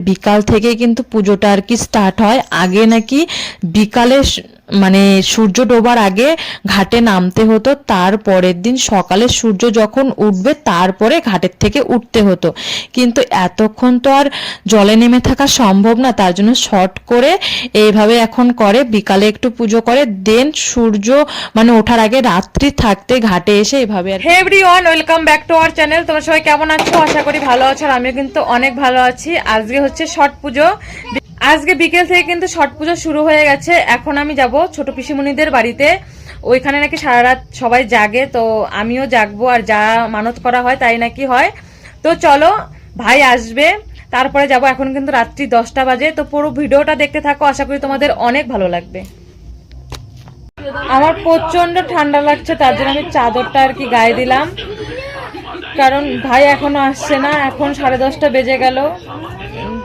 বিকাল থেকে কিন্তু পুজোটা আর কি স্টার্ট হয়। আগে নাকি বিকালে মানে সূর্য ডোবার আগে ঘাটে নামতে হতো, তার পরের দিন সকালে সূর্য যখন উঠবে, তারপরে ঘাটের থেকে উঠতে হতো। কিন্তু এতক্ষণ তো আর জলে নেমে থাকা সম্ভব না, তার জন্য শর্ট করে এইভাবে এখন করে, বিকালে একটু পুজো করে, দেন সূর্য মানে ওঠার আগে রাত্রি থাকতে ঘাটে এসে এইভাবে আর hey everyone welcome back to our channel তোমরা সবাই কেমন আছো? আশা করি ভালো আছো, আর আমিও কিন্তু অনেক ভালো আছি। আজকে হচ্ছে ছট পুজো। আজকে বিকেল থেকে কিন্তু ছট পুজো শুরু হয়ে গেছে। এখন আমি যাব ছোট পিসিমণিদের বাড়িতে। ওইখানে নাকি সারা রাত সবাই জাগে, তো আমিও জাগবো। আর যা মানত করা হয় তাই নাকি হয়। তো চলো, ভাই আসবে। তারপরে যাব এখন কিন্তু রাত্রি দশটা বাজে। তো পুরো ভিডিওটা দেখতে থাকো। আশা করি তোমাদের অনেক ভালো লাগবে। আমার প্রচণ্ড ঠান্ডা লাগছে, তার জন্য আমি চাদরটা আর কি গায়ে দিলাম। কারণ ভাই এখনও আসছে না এখন সাড়ে দশটা বেজে গেল।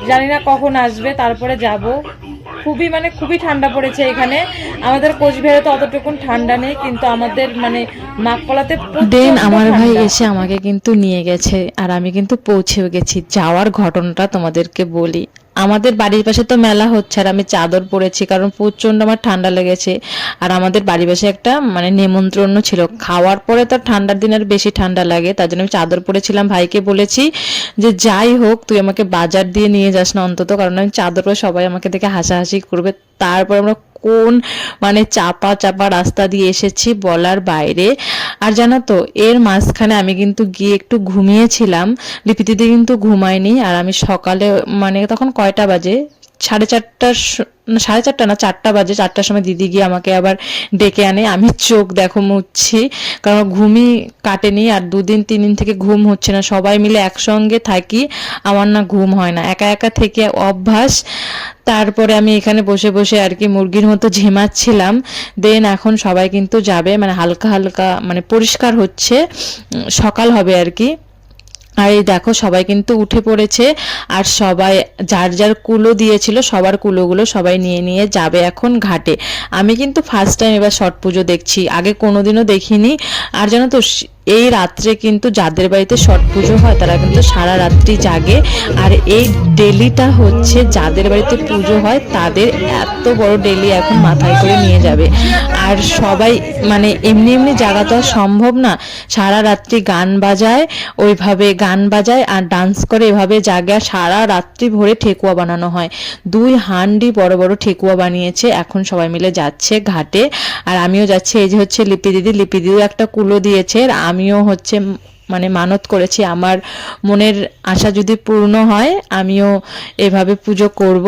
জানি না কখন আসবে তারপরে যাব। খুবই মানে খুবই ঠান্ডা পড়েছে এখানে। আমাদের কোচবিহারে তো অতটুকুন ঠান্ডা নেই কিন্তু আমাদের মানে মাকপলাতে দেন আমার ভাই এসে আমাকে কিন্তু নিয়ে গেছে আর আমি কিন্তু পৌঁছেও গেছি। যাওয়ার ঘটনাটা তোমাদেরকে বলি। আমাদের বাড়ির পাশে তো মেলা হচ্ছে আর আমি চাদর পরেছি, কারণ প্রচণ্ড আমার ঠান্ডা লেগেছে। আর আমাদের বাড়ির পাশে একটা মানে নেমন্ত্রণ ছিল। খাওয়ার পরে তো ঠান্ডার দিন আর বেশি ঠান্ডা লাগে, তার জন্য আমি চাদর পরেছিলাম, ভাইকে বলেছি যে যাই হোক, তুই আমাকে বাজার দিয়ে নিয়ে যাস না অন্তত, কারণ আমি চাদর পরে সবাই আমাকে দেখে হাসাহাসি করবে। তারপর আমরা কোন মানে চাপা চাপা রাস্তা দিয়ে এসেছি বলার বাইরে। আর জানো তো, এর মাঝখানে আমি কিন্তু গিয়ে একটু ঘুমিয়েছিলাম। লিপিতিতে কিন্তু ঘুমায়নি আর আমি সকালে মানে তখন কয়টা বাজে? সাড়ে চারটার সাড়ে চারটা না, চারটা বাজে। চারটার সময় দিদি গিয়ে আমাকে আবার ডেকে আনে। আমি চোখ দেখো মুচ্ছি। কারণ ঘুমই কাটেনি আর দুদিন তিন দিন থেকে ঘুম হচ্ছে না। সবাই মিলে একসঙ্গে থাকি। আমার না ঘুম হয় না। একা একা থেকে অভ্যাস। তারপরে আমি এখানে বসে বসে আর কি মুরগির মতো ঝিমাচ্ছিলাম। দেন এখন সবাই কিন্তু যাবে। মানে হালকা হালকা মানে পরিষ্কার হচ্ছে। সকাল হবে আর কি। আর এই দেখো, সবাই কিন্তু উঠে পড়েছে আর সবাই যার যার কুলো দিয়েছিল, সবার কুলোগুলো সবাই নিয়ে নিয়ে যাবে এখন ঘাটে। আমি কিন্তু ফার্স্ট টাইম এবার ছট পুজো দেখছি, আগে কোনোদিনও দেখিনি। আর জানো তো এই রাত্রে কিন্তু যাদের বাড়িতে ছট পুজো হয়, তারা কিন্তু সারা রাত্রি জাগে। আর এই ডেলিটা হচ্ছে যাদের বাড়িতে পুজো হয়, তাদের এত বড় ডেলি এখন মাথায় করে নিয়ে যাবে। আর সবাই মানে এমনি এমনি জাগা তো আর সম্ভব না। সারা রাত্রি গান বাজায়, ওইভাবে গান বাজায় আর ডান্স করে এভাবে জাগে। আর সারা রাত্রি ভরে ঠেকুয়া বানানো হয়। দুই হান্ডি বড় বড় ঠেকুয়া বানিয়েছে, এখন সবাই মিলে যাচ্ছে ঘাটে। আর আমিও যাচ্ছি, এই যে হচ্ছে লিপি দিদি, লিপি দিদিও একটা কুলো দিয়েছে। আর আমিও হচ্ছে মানে মানত করেছি। আমার মনের আশা যদি পূর্ণ হয়, আমিও এভাবে পুজো করব।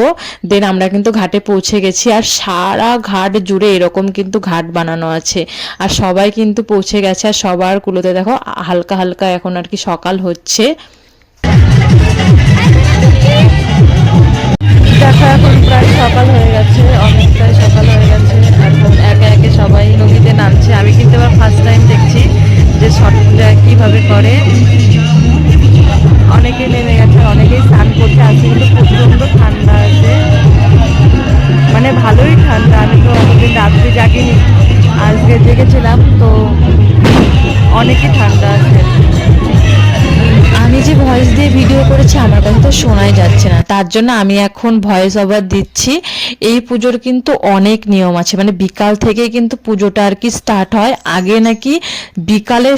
দেন আমরা কিন্তু ঘাটে পৌঁছে গেছি আর সারা ঘাট জুড়ে এরকম কিন্তু ঘাট বানানো আছে। আর সবাই কিন্তু পৌঁছে গেছে আর সবার কুলোতে দেখো, হালকা হালকা এখন আর কি সকাল হচ্ছে। দেখো, এখন প্রায় সকাল হয়ে গেছে, অনেকটাই সকাল হয়ে গেছে। এখন একে একে সবাই নদীতে নামছে। আমি কিন্তু এবার ফার্স্ট টাইম দেখছি। যে শটটা কীভাবে করে। অনেকে নেমে গেছে, অনেকেই স্নান করতে আছে কিন্তু প্রচণ্ড ঠান্ডা আছে। মানে ভালোই ঠান্ডা, আমি তো অনেকদিন রাত্রে জাগিনি, আজকে জেগেছিলাম, তো অনেকই ঠান্ডা আছে। আমি ভয়েস দিয়ে ভিডিও করেছি, আমার কাছে তো শোনাই যাচ্ছে না। তার জন্য আমি এখন ভয়েস ওভার দিচ্ছি। এই পুজোর কিন্তু অনেক নিয়ম আছে। মানে বিকাল থেকে কিন্তু পুজোটা আর কি স্টার্ট হয়। আগে নাকি বিকালে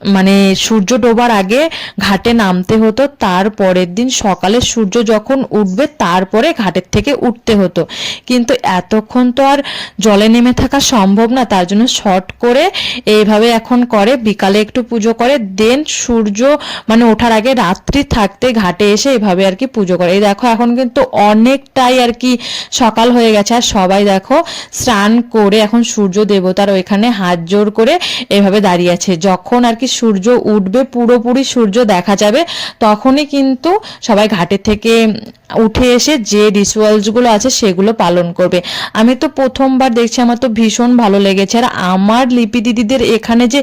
মানে সূর্য ডোবার আগে ঘাটে নামতে হতো তারপরের দিন সকালে সূর্য যখন উঠবে, তারপরে ঘাটের থেকে উঠতে হতো। কিন্তু এতক্ষণ তো আর জলে নেমে থাকা সম্ভব না, তার জন্য শর্ট করে এইভাবে এখন করে, বিকালে একটু পুজো করে, দেন সূর্য মানে ওঠার আগে রাত্রি থাকতে ঘাটে এসে এভাবে আর কি পুজো করে। এই দেখো, এখন কিন্তু অনেকটাই আর কি সকাল হয়ে গেছে। আর সবাই দেখো, স্নান করে এখন সূর্য দেবতার ওইখানে হাত জোর করে এভাবে দাঁড়িয়ে আছে। যখন আর কি সূর্য উঠবে পুরোপুরি সূর্য দেখা যাবে তখনই কিন্তু সবাই ঘাটের থেকে উঠে এসে যে রিচুয়ালসগুলো আছে সেগুলো পালন করবে। আমি তো প্রথমবার দেখছি, আমার তো ভীষণ ভালো লেগেছে। আর আমার লিপি দিদিদের এখানে যে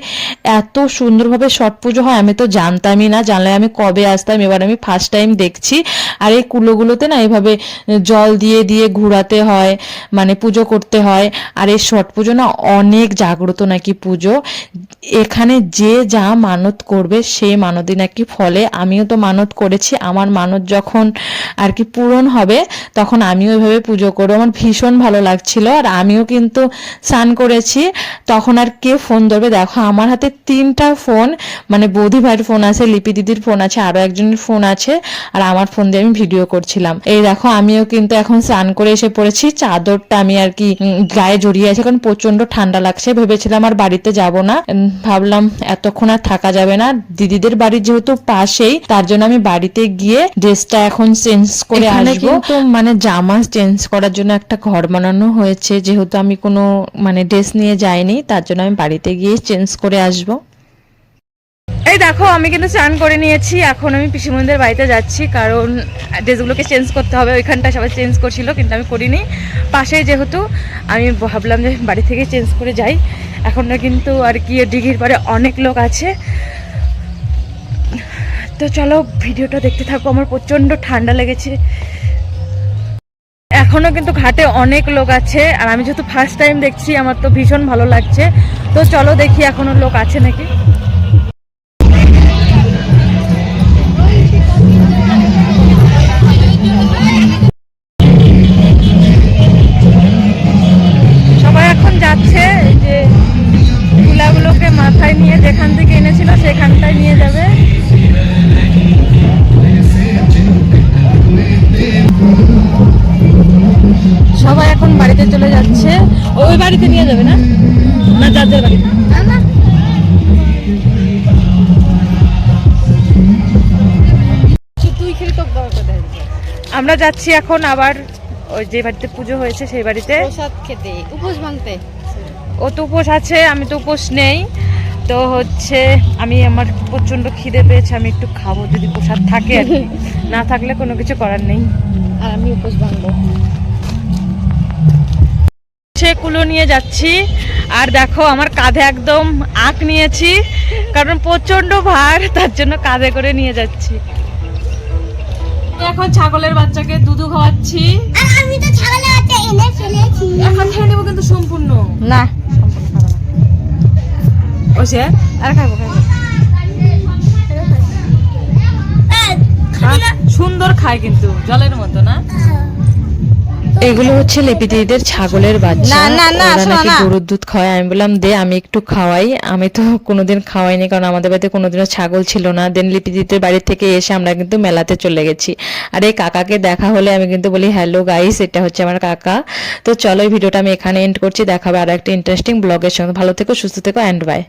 এত সুন্দরভাবে ছট পুজো হয়, আমি তো জানতামই না জানলে আমি কবে আসতাম, এবার আমি ফার্স্ট টাইম দেখছি। আর এই কুলোগুলোতে না এভাবে জল দিয়ে দিয়ে ঘোরাতে হয় মানে পুজো করতে হয়। আর এই ছট পুজো না অনেক জাগ্রত নাকি পুজো। এখানে যে যা মানত করবে, সেই মানতই নাকি ফলে। আমিও তো মানত করেছি। আমার মানত যখন আর কি পূরণ হবে, তখন আমিও ওইভাবে পুজো করব। আমার ভীষণ ভালো লাগছিল আর আমিও কিন্তু স্নান করেছি। তখন আর কে ফোন ধরবে? দেখো, আমার হাতে তিনটা ফোন মানে বৌদি ভাইয়ের ফোন আছে, লিপি দিদির ফোন আছে আরও একজনের ফোন আছে, আর আমার ফোন দিয়ে আমি ভিডিও করছিলাম। এই দেখো, আমিও কিন্তু এখন স্নান করে এসে পড়েছি। চাদরটা আমি আর কি গায়ে জড়িয়ে আছে, কারণ প্রচণ্ড ঠান্ডা লাগছে। ভেবেছিলাম আর বাড়িতে যাব না। ভাবলাম এতক্ষণ আর থাকা যাবে না। দিদিদের বাড়ি যেহেতু পাশেই, তার জন্য আমি বাড়িতে গিয়ে ড্রেসটা এখন চেঞ্জ করে এখানে আসব। কিন্তু মানে জামা চেঞ্জ করার জন্য একটা ঘর বানানো হয়েছে যেহেতু আমি কোনো মানে ড্রেস নিয়ে যাইনি তার জন্য আমি বাড়িতে গিয়ে চেঞ্জ করে আসব। এই দেখো আমি কিন্তু স্নান করে নিয়েছি। এখন আমি পিসিমণিদের বাড়িতে যাচ্ছি কারণ ড্রেসগুলোকে চেঞ্জ করতে হবে। ওইখানটা সবাই চেঞ্জ করছিল কিন্তু আমি করিনি। পাশেই যেহেতু আমি ভাবলাম যে বাড়ি থেকে চেঞ্জ করে যাই। এখন না কিন্তু আর কি ডিঘির পরে অনেক লোক আছে। তো চলো, ভিডিওটা দেখতে থাকো, আমার প্রচণ্ড ঠান্ডা লেগেছে। এখনও কিন্তু ঘাটে অনেক লোক আছে, আর আমি যেহেতু ফার্স্ট টাইম দেখছি, আমার তো ভীষণ ভালো লাগছে। তো চলো দেখি এখনও লোক আছে নাকি। বাড়িতে নিয়ে যাবে না? না যাদের বাড়িতে আমরা যাচ্ছি এখন আবার ওই যে বাড়িতে পুজো হয়েছে সেই বাড়িতে। প্রসাদ খেতে উপোস ভাঙতে। ও তো উপোস আছে আমি তো উপোস নেই। তো হচ্ছে আমি আমার প্রচণ্ড খিদে পেয়েছে আমি একটু খাব যদি প্রসাদ থাকে আর না থাকলে কোনো কিছু করার নেই। আর আমি উপোস ভাঙবো। সে কুলো নিয়ে যাচ্ছি। আর দেখো আমার কাঁধে একদম আঁক নিয়েছি কারণ প্রচণ্ড ভার তার জন্য কাঁধে করে নিয়ে যাচ্ছি। এখন ছাগলের বাচ্চাকে দুধু খাওয়াচ্ছি। আমি তো ছাগলের বাচ্চা এনে ফেলেছি। এখন খেয়ে নেব কিন্তু সম্পূর্ণ। না। ওসে আর খাব খাব। সুন্দর খায় কিন্তু জলের মতো না? এগুলো হচ্ছে লেপি দিদিদের ছাগলের বাচ্চা। না, না, নাকি গরুর দুধ খাওয়ায়। আমি বললাম দে আমি একটু খাওয়াই। আমি তো কোনোদিন খাওয়াইনি কারণ আমাদের বাড়িতে কোনোদিনও ছাগল ছিল না। দেন লিপি দিদিদের বাড়ি থেকে এসে আমরা কিন্তু মেলাতে চলে গেছি। আর এই কাকাকে দেখা হলে আমি কিন্তু বলি হ্যালো গাইস এটা হচ্ছে আমার কাকা। তো চলো এই ভিডিওটা আমি এখানে এন্ড করছি। দেখাবে আর একটা ইন্টারেস্টিং ব্লগের সঙ্গে। ভালো থেকো সুস্থ থেকো অ্যান্ড বাই